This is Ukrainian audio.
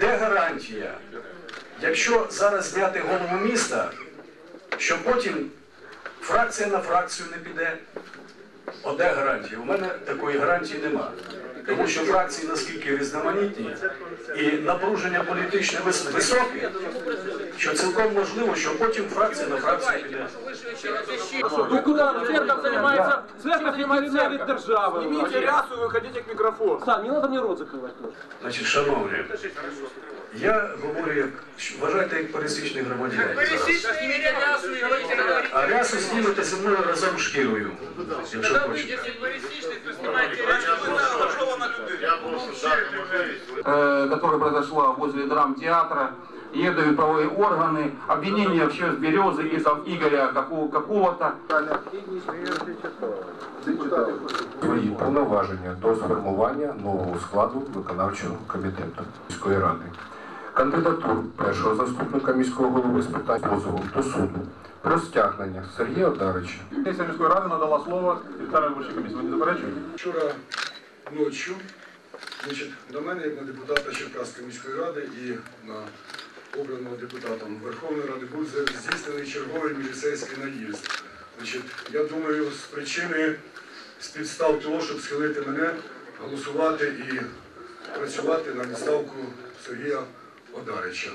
Де гарантія? Якщо зараз зняти голову міста, що потім фракція на фракцію не піде. Оде гарантія? У мене такої гарантії нема. Тому що фракції наскільки різноманітні і напруження політичне високе, що цілком можливо, що потім фракція на фракцію піде. Ви куди? Церковь займається, церковь займається від держави. Снимите рясу и выходите к микрофону. Сам, не треба мені рот закривати теж. Значить, шановні, я говорю, як вважайте як пересічний громадянин. Снимите рясу и говорите, говорите. А рясу знімете зі мною разом з шкірою, якщо Когда хочете. выйдете парисичный, то снимайте рясу. э, которая произошла возле драмтеатра. Ей дают правовые органы, обвинение вообще с березы и там Игоря какого- какого-то. свої повноваження до сформування нового складу виконавчого комітету міської ради. Кандидатур першого заступника міського голови з питань позову до суду про стягнення Сергія Одарича Сесія міської ради надала слово Віталію виборчій комісії. Ви не заперечуєте? Вчора ночі значить, до мене, як на депутата Черкаської міської ради і на обраного депутатом Верховної Ради був здійснений черговий міліцейський наїзд. Значить, я думаю, з причини, з підстав того, щоб схилити мене, голосувати і працювати на відставку Сергія Одарича.